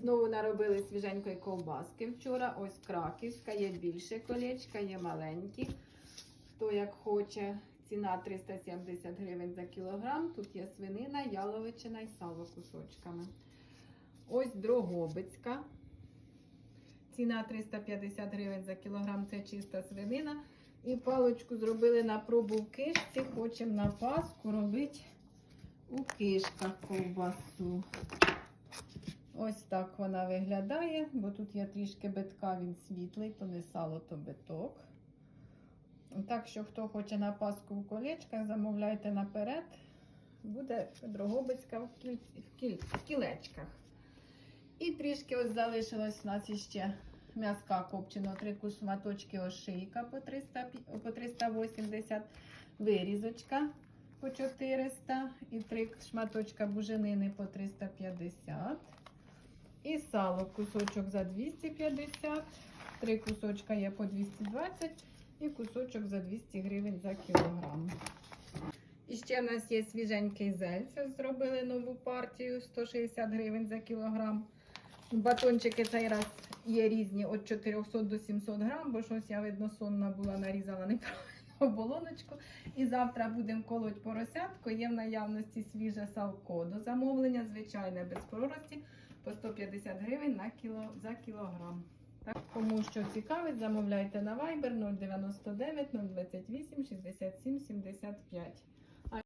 Знову наробили свіженької ковбаски вчора. Ось краківська, є більше колечка, є маленькі. Хто як хоче. Ціна 370 гривень за кілограм. Тут є свинина, яловичина і сало кусочками. Ось Дрогобицька. Ціна 350 гривень за кілограм. Це чиста свинина. І палочку зробили на пробу в кишці. Хочемо на паску робити у кишках ковбасу. Ось так вона виглядає, бо тут є трішки битка, він світлий, то не сало, то биток. Так що, хто хоче на паску в колечках, замовляйте наперед. Буде Дрогобицька в, кіль... в, кіль... в кілечках. І трішки ось залишилось у нас іще м'язка копченого, три шматочки ошийка по, 300, по 380, вирізочка по 400 і три шматочка буженини по 350. Сало кусочок за 250, три кусочка є по 220 і кусочок за 200 гривень за кілограм. І ще в нас є свіженький зельце. Зробили нову партію 160 гривень за кілограм. Батончики цей раз є різні від 400 до 700 грам, бо щось я видно сонна була, нарізала неправильно оболоночку. І завтра будемо колоть поросятку. Є в наявності свіже салко. До замовлення, звичайне, без прорості по 150 гривень на кіло, за кілограм. Так, кому що цікавить, замовляйте на Viber 099 028 67 75.